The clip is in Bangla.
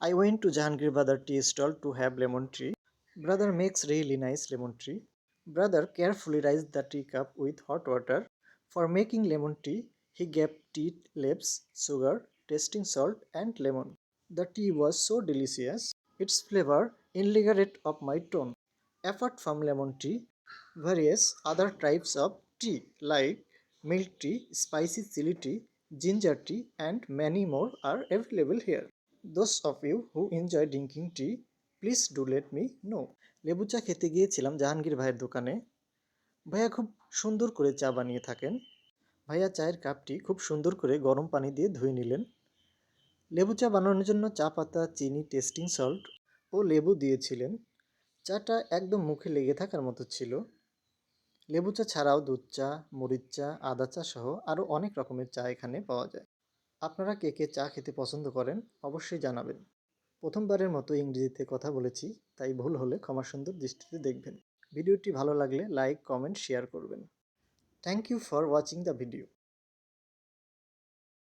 I went to Jahangir Brother tea stall to have lemon tea. Brother makes really nice lemon tea. Brother carefully raised the teacup with hot water. For making lemon tea, he gave tea leaves, sugar, tasting salt, and lemon. The tea was so delicious, its flavor invigorated of my tone. Apart from lemon tea, various other types of tea like milk tea, spicy chili tea, ginger tea, and many more are available here. Those of you who enjoy drinking tea, please do let me know. লেবু চা খেতে গিয়েছিলাম জাহাঙ্গীর ভাইয়ের দোকানে। ভাইয়া খুব সুন্দর করে চা বানিয়ে থাকেন। ভাইয়া চায়ের কাপটি খুব সুন্দর করে গরম পানি দিয়ে ধুয়ে নিলেন। লেবু চা বানানোর জন্য চা পাতা চিনি টেস্টিং সল্ট ও লেবু দিয়েছিলেন। চাটা একদম মুখে লেগে থাকার মতো ছিল। লেবু চা ছাড়াও দুধ চা মরিচ চা আদা চা সহ আরও অনেক রকমের চা এখানে পাওয়া যায়। আপনারা কে কে চা খেতে পছন্দ করেন অবশ্যই জানাবেন। প্রথমবারের মতো ইংরেজিতে কথা বলেছি, তাই ভুল হলে ক্ষমা সুন্দর দৃষ্টিতে দেখবেন। ভিডিওটি ভালো লাগলে লাইক, কমেন্ট, শেয়ার করবেন। Thank you for watching the video.